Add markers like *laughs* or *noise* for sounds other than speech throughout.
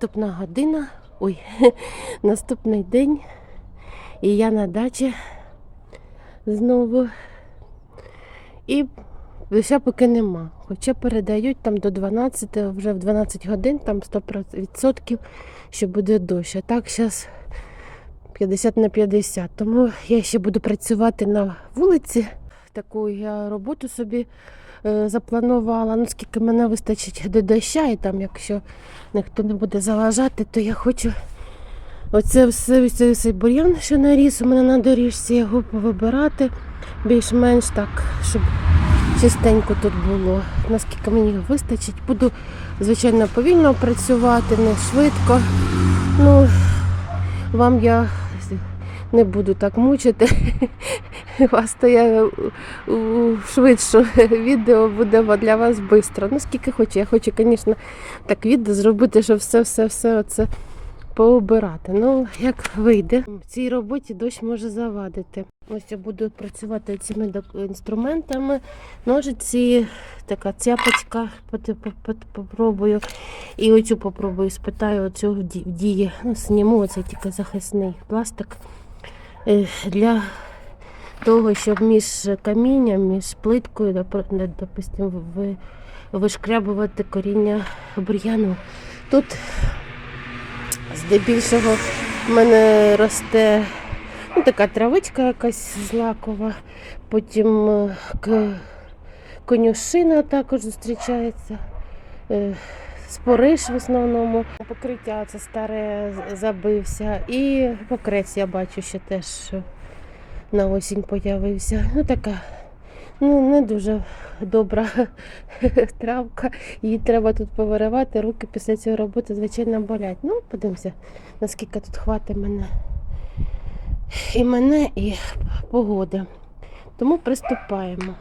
Наступна година, ой, *laughs* наступний день. І я на дачі знову. І лише поки нема. Хоча передають там до 12, вже в 12 годин, там 100%, що буде дощ. А так зараз 50 на 50. Тому я ще буду працювати на вулиці. Таку я роботу собі запланувала. Ну, скільки мене вистачить до доща, і там, якщо ніхто не буде заважати, то я хочу оце все, все, все бур'ян, що наріс у мене на доріжці, його повибирати більш-менш так, щоб чистенько тут було. Наскільки мені вистачить, буду, звичайно, повільно працювати, не швидко. Ну, вам я не буду так мучити. *laughs* Вас то я у швидше *laughs* відео буде для вас швидко. Ну, скільки хочу. Я хочу, звісно, так відео зробити, щоб все-все-все оце поубирати. Ну, як вийде. В цій роботі дощ може завадити. Ось я буду працювати цими інструментами. Ножиці, така цяпочка, попробую. І оцю попробую, спитаю оцю дії. Ну, зніму оцей тільки захисний пластик. Е, Для того, щоб між камінням, між плиткою, допу- не- допустим, вишкрябувати коріння бур'яну. Тут здебільшого в мене росте ну, така травичка якась злакова, потім е, конюшина також зустрічається. Спориш в основному. Покриття це старе забився. І покрець я бачу ще теж на осінь появився. Ну така ну, не дуже добра *laughs* травка. Її треба тут повиривати. Руки після цієї роботи, звичайно, болять. Ну, подивимося, наскільки тут хватить мене і мене, і погоди. Тому приступаємо.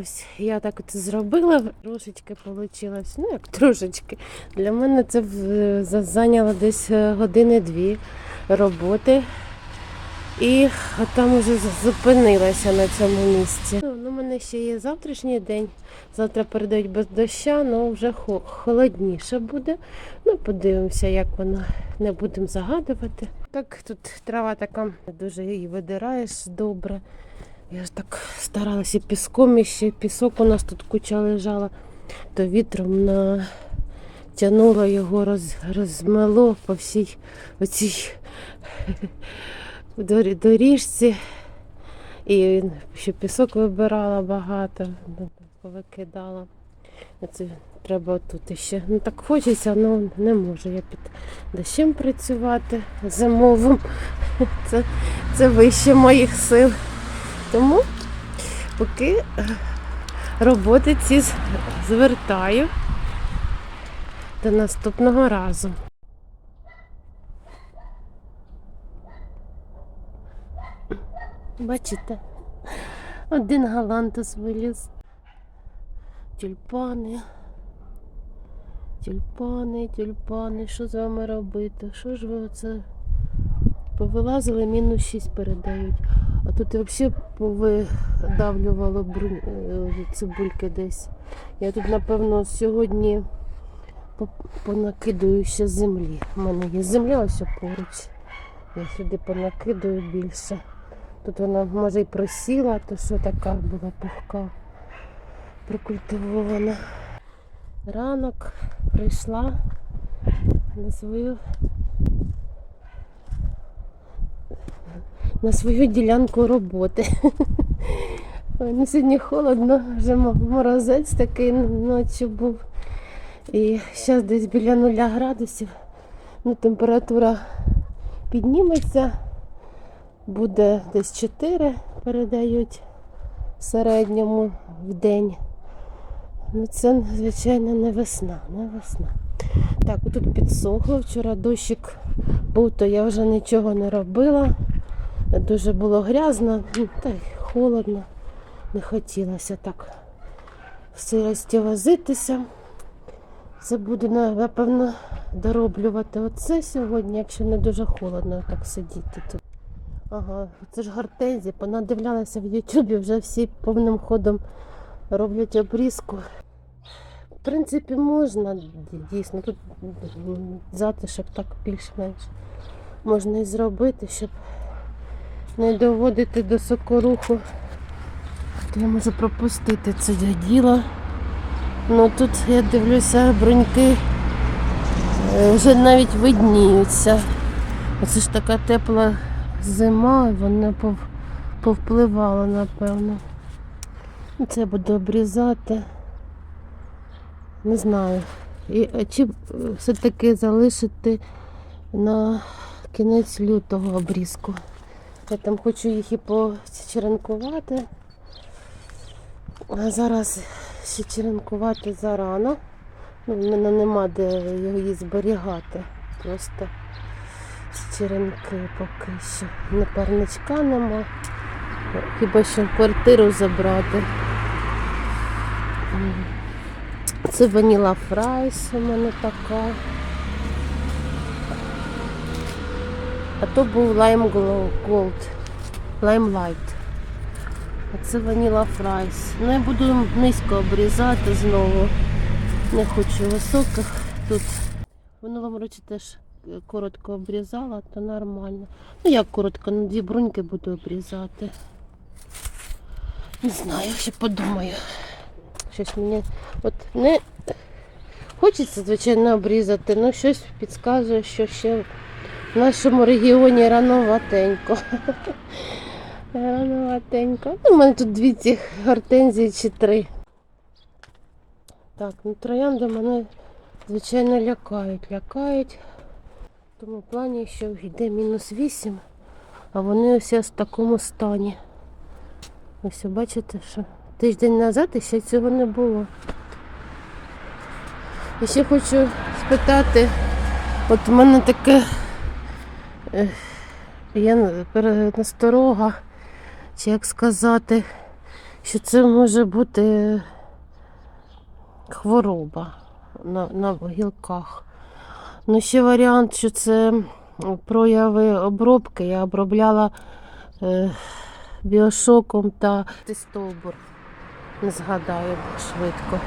Ось я так от зробила, трошечки вийшло. Ну, як трошечки. Для мене це зайняло десь е, години-дві роботи. І там уже зупинилася на цьому місці. Ну, у мене ще є завтрашній день. Завтра передають без доща, але вже холодніше буде. Ну, подивимося, як воно. Не будемо загадувати. Так тут трава така дуже її видираєш добре. Я ж так старалася піском іще. Пісок у нас тут куча лежала, то вітром натягнуло його, роз, розмело по всій оцій *laughs* дорі- доріжці. І ще пісок вибирала багато, ну, повикидала. Це треба тут іще. Ну так хочеться, але не можу. Я під дощем працювати зимовим. *laughs* Це, це вище моїх сил. Тому поки е, роботи ці звертаю до наступного разу. Бачите, один галантус виліз. Тюльпани. Тюльпани, тюльпани, що з вами робити? Що ж ви оце повилазили, мінус 6 передають. А тут взагалі повидавлювало е, цибульки десь. Я тут, напевно, сьогодні по- понакидаю ще землі. У мене є земля ось поруч. Я сюди понакидаю більше. Тут вона може і просіла, то що така була пухка, прикультивована. Ранок прийшла на свою на свою ділянку роботи. Ой, ну сьогодні холодно, вже морозець такий ночі був. І зараз десь біля нуля градусів. Ну, температура підніметься, буде десь 4 передають в середньому в день. Ну, це, звичайно, не весна, не весна. Так, тут підсохло. Вчора дощик був, то я вже нічого не робила. Дуже було грязно, ну, та й холодно. Не хотілося так в сирості возитися. Це буду, напевно, дороблювати оце сьогодні, якщо не дуже холодно так сидіти тут. Ага, це ж гортензія. Понадивлялася в Ютубі, вже всі повним ходом роблять обрізку. В принципі, можна дійсно. Тут затишок так більш-менш можна і зробити, щоб не доводити до сокоруху. То я можу пропустити це діло. Ну тут я дивлюся, бруньки е, вже навіть видніються. Оце ж така тепла зима, і вона пов, повпливала, напевно. Ну, Це буду обрізати. Не знаю. І, а чи все-таки залишити на кінець лютого обрізку. Я там хочу їх і почеренкувати. А зараз ще черенкувати зарано. Ну, в мене нема де її зберігати. Просто черенки поки що. Не парничка нема. Хіба що квартиру забрати. Це ваніла фрайс у мене така. А то був Gold. Lime Light. А це ваніла фрайс. Ну я буду низько обрізати знову. Не хочу високих. Тут в минулому році теж е, коротко обрізала, то нормально. Ну як коротко, ну дві бруньки буду обрізати. Не знаю, ще подумаю. Щось мені от не хочеться, звичайно, обрізати, але щось підказує, що ще в нашому регіоні рановатенько. *laughs* Рановатенько. Ну, У мене тут дві ці гортензії чи три. Так, ну троянди мене, звичайно, лякають. Лякають. В тому плані, що йде мінус 8, а вони ось в такому стані. Ось бачите, що тиждень назад ще цього не було. І ще хочу спитати, от у мене таке я насторога, чи як сказати, що це може бути хвороба на, на гілках. Ну, ще варіант, що це прояви обробки. Я обробляла е, біошоком та стовбур. Не згадаю швидко.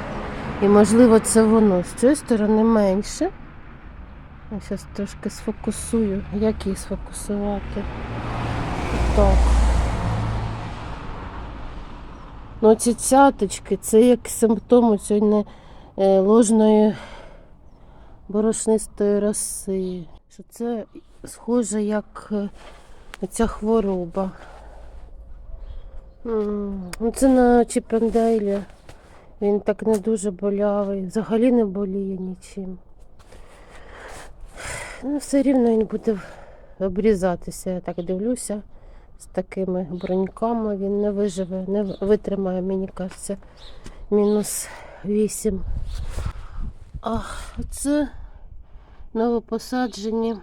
І можливо це воно. З цієї сторони менше. Я зараз трошки сфокусую. Як її сфокусувати? Так. Ну, ці цяточки це як симптом сьогодні е, ложної борошнистої роси. Що це схоже як е, ця хвороба. Ну, це на Чіпендейлі. Він так не дуже болявий. Взагалі не боліє нічим. Ну, все рівно він буде обрізатися, я так дивлюся. З такими броньками він не виживе, не витримає, мені кажеться, мінус 8. А оце новопосаджені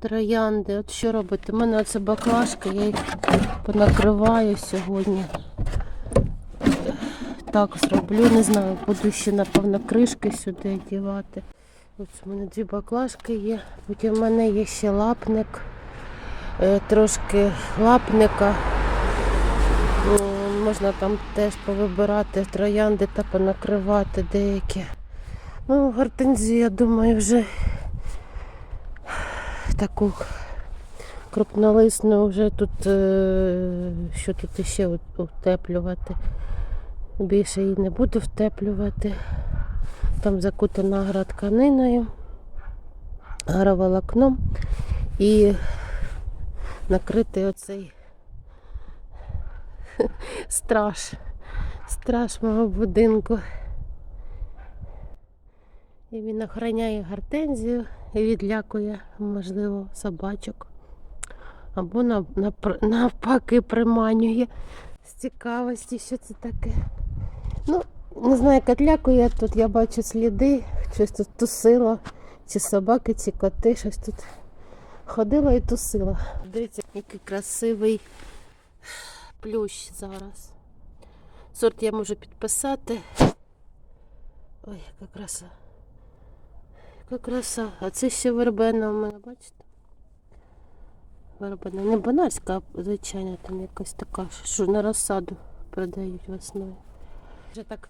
троянди. От що робити? У мене оце баклажки, я їх понакриваю сьогодні. Так зроблю, не знаю, буду ще, напевно, кришки сюди одягати. Ось у мене дві баклажки є. Потім в мене є ще лапник, е, трошки лапника. Можна там теж повибирати троянди та понакривати деякі. Ну, гортензію, я думаю, вже таку крупнолисну вже тут, е, що тут ще утеплювати. Більше її не буду втеплювати. Там закутана гра тканиною, агроволокном і накритий оцей *laughs* страж. Страж мого будинку. І він охороняє гортензію і відлякує, можливо, собачок. Або навпаки приманює з цікавості, що це таке. Ну, не знаю, як лякує, тут я бачу сліди, щось тут тусило. Чи собаки, чи коти, щось тут ходила і тусила. Дивіться, який красивий плющ зараз. Сорт я можу підписати. Ой, яка краса. Яка краса. А це ще вербена у мене, бачите? Вербена. Не банарська, а звичайна там якась така, що на розсаду продають весною. Вже так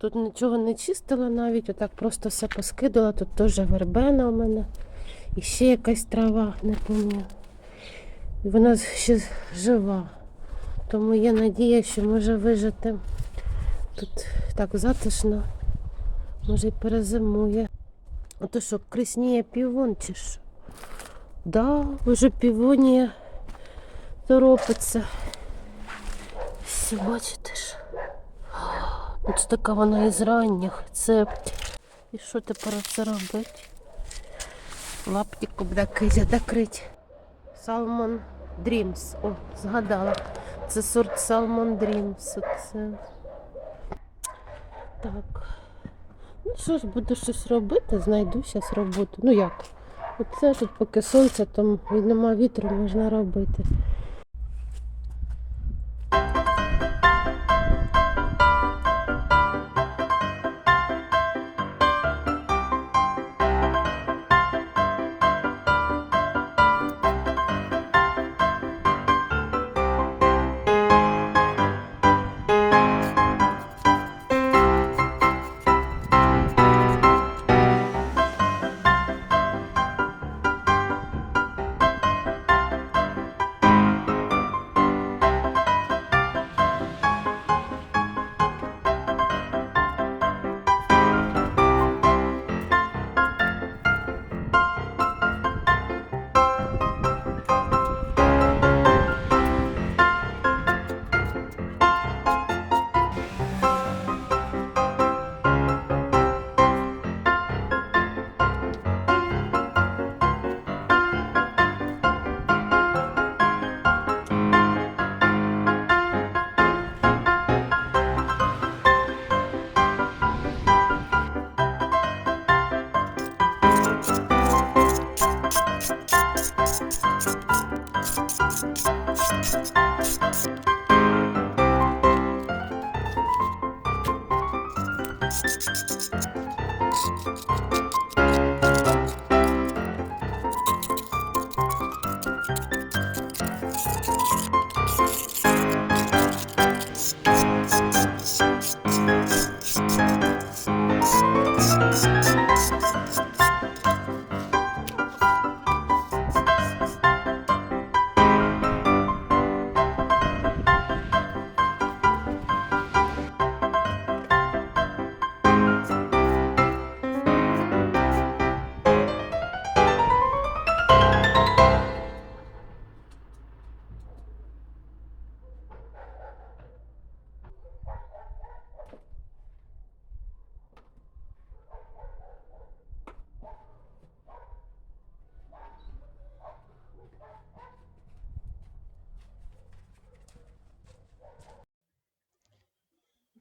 тут нічого не чистила навіть, отак просто все поскидала. Тут теж вербена у мене. І ще якась трава, не пам'ятаю. Вона ще жива. Тому є надія, що може вижити. Тут так затишно. Може й перезимує. А то що, крисніє півон чи що? Да, вже півонія торопиться. Все, бачите ж. Це така вона із ранніх. Це. І що тепер це робити? Лаптиком накидя накрить. Salmon Dreams. О, згадала. Це сорт Salmon Dreams. Оце. Так. Ну що ж, буду щось робити, знайду зараз роботу. Ну як? Оце тут поки сонце, там і нема вітру, можна робити.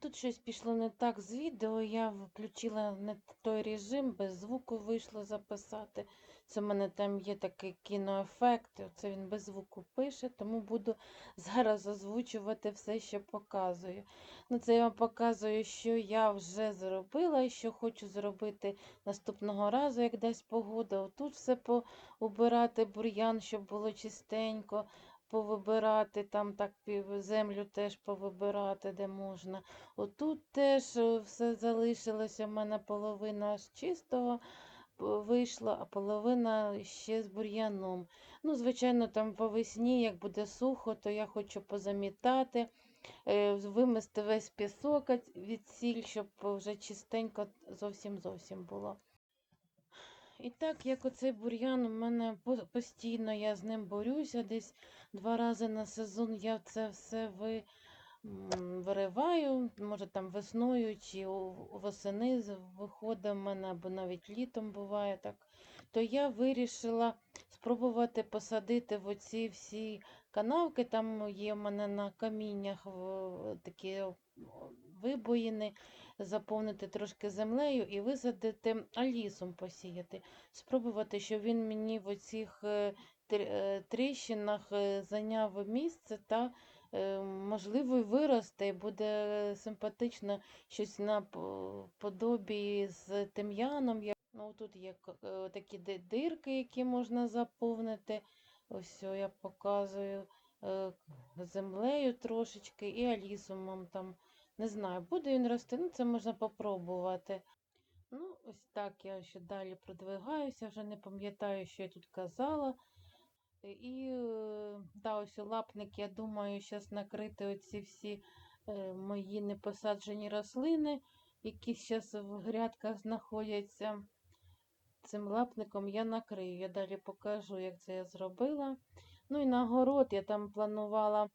Тут щось пішло не так з відео. Я включила не той режим, без звуку вийшло записати. Це в мене там є такий кіноефект, і оце він без звуку пише, тому буду *laughs* зараз озвучувати все, що показую. Ну, це я вам показую, що я вже зробила і що хочу зробити наступного разу, як дасть погода. Отут все поубирати, бур'ян, щоб було чистенько, повибирати, там так землю теж повибирати, де можна. Отут теж е, все залишилося, в мене половина з чистого вийшла, а половина ще з бур'яном. Ну, звичайно, там по весні, як буде сухо, то я хочу позамітати, е, вимести весь пісок від сіль, щоб вже чистенько зовсім-зовсім було. І так, як оцей бур'ян, у мене постійно я з ним борюся, десь два рази на сезон я це все ви, вириваю, може там весною чи восени виходить в мене, або навіть літом буває так. То я вирішила спробувати посадити в оці всі канавки. Там є в мене на каміннях такі вибоїни, заповнити трошки землею і висадити алісом посіяти. Спробувати, щоб він мені в оцих е, е, тріщинах е, зайняв місце та можливо виросте і буде симпатично щось на подобі з тим'яном. Ну, тут є такі дирки, які можна заповнити. Ось я показую землею трошечки і алісумом там. Не знаю, буде він рости, ну це можна попробувати. Ну, ось так я ще далі продвигаюся, вже не пам'ятаю, що я тут казала. І е, да, ось лапник, я думаю, зараз накрити оці всі е, мої непосаджені рослини, які зараз в грядках знаходяться. Цим лапником я накрию. Я далі покажу, як це я зробила. Ну і на город я там планувала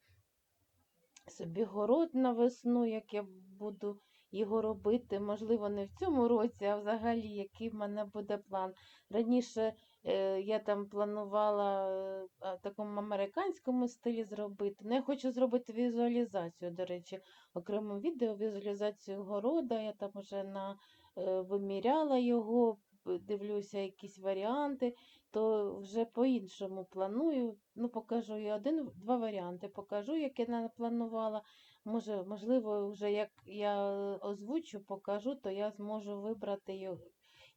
собі город на весну, як я буду його робити. Можливо, не в цьому році, а взагалі, який в мене буде план. Раніше е, я там планувала е, в такому американському стилі зробити. Ну, я хочу зробити візуалізацію, до речі, окремо відео, візуалізацію города. Я там вже на, е, виміряла його, дивлюся якісь варіанти, то вже по-іншому планую. Ну, покажу і один, два варіанти. Покажу, як я напланувала. Може, можливо, вже як я озвучу, покажу, то я зможу вибрати його,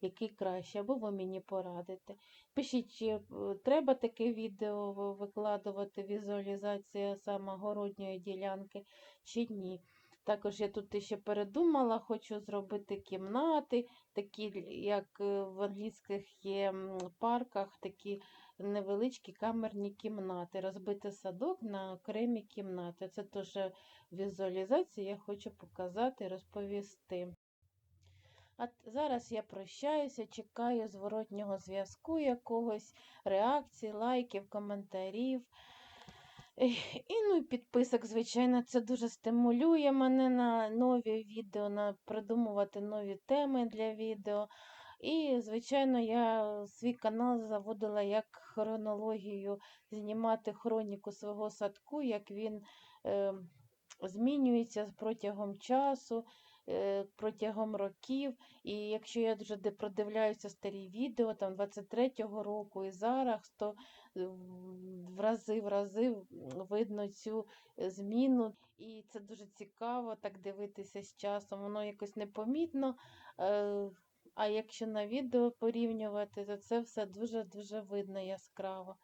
який краще, або ви мені порадите. Пишіть, чи е, треба таке відео викладувати, візуалізація саме городньої ділянки, чи ні. Також я тут ще передумала, хочу зробити кімнати, такі, як е, в англійських є парках, такі невеличкі камерні кімнати, розбити садок на окремі кімнати. Це теж візуалізація, я хочу показати розповісти. А зараз я прощаюся, чекаю зворотнього зв'язку якогось, реакцій, лайків, коментарів. І ну підписок, звичайно, це дуже стимулює мене на нові відео, на придумувати нові теми для відео. І, звичайно, я свій канал заводила як хронологію знімати хроніку свого садку, як він е, змінюється протягом часу, протягом років. І якщо я вже продивляюся старі відео, там 23-го року і зараз, то е, в рази в рази видно цю е, зміну. І це дуже цікаво так дивитися з часом. Воно якось непомітно. е, А якщо на відео порівнювати, то це все дуже-дуже видно яскраво.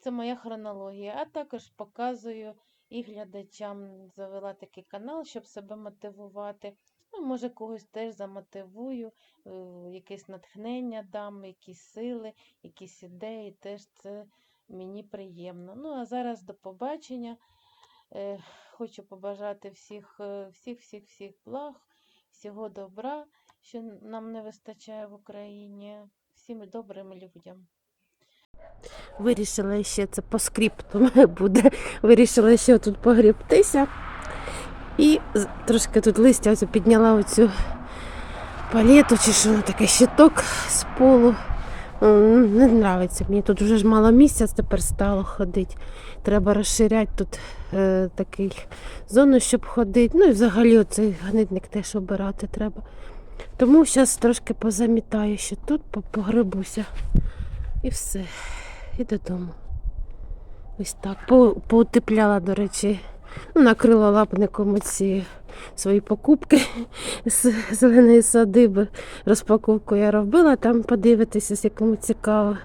Це моя хронологія. А також показую і глядачам завела такий канал, щоб себе мотивувати. Ну, може, когось теж замотивую, е, якесь натхнення дам, якісь сили, якісь ідеї. Теж це мені приємно. Ну, а зараз до побачення. Е, Хочу побажати всіх, е, всіх, всіх, всіх благ, всього добра, що нам не вистачає в Україні, всім добрим людям. Вирішила ще це по скрипту *laughs* буде. Вирішила ще тут погрібтися. І трошки тут листя підняла оцю палету, чи що таке щиток з полу. Не подобається мені. Тут вже ж мало місця тепер стало ходити. Треба розширяти тут е, такий зону, щоб ходити. Ну і взагалі оцей гнидник теж обирати треба. Тому зараз трошки позамітаю ще тут, по- погребуся. І все. І додому. Ось так. Поутепляла, до речі, ну, накрила лапником оці свої покупки *laughs* з зеленої садиби. Розпаковку я робила, там подивитися, якому цікаво.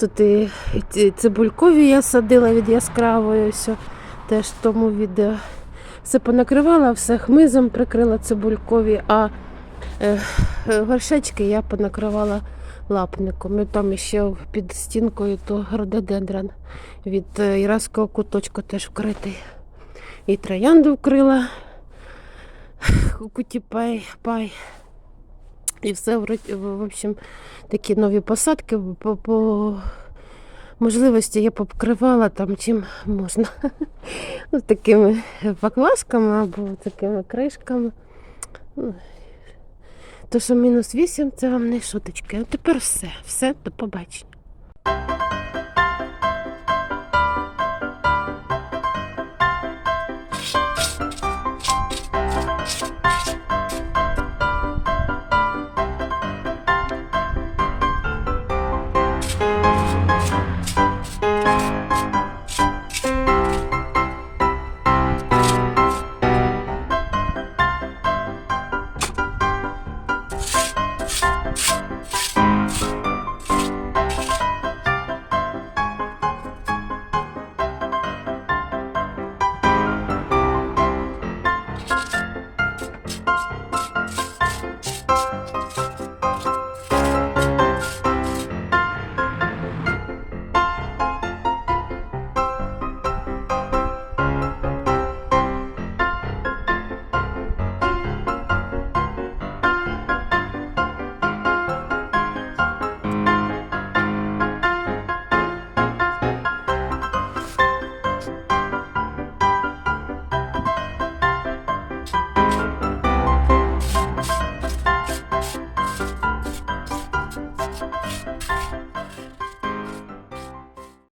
Тут і, цибулькові я садила від яскравої, ось, теж тому відео. Все понакривала, все хмизом прикрила цибулькові, а е, е, горшечки я понакривала лапником. І там ще під стінкою то рододендрон від е, іраського куточку теж вкритий. І троянду вкрила *sighs* куті пай. І все, в общем, такі нові посадки по, по можливості я покривала там чим можна. *laughs* Ну, такими покласками або такими кришками. То, що мінус 8, це вам не шуточки. А тепер все. Все, до побачення.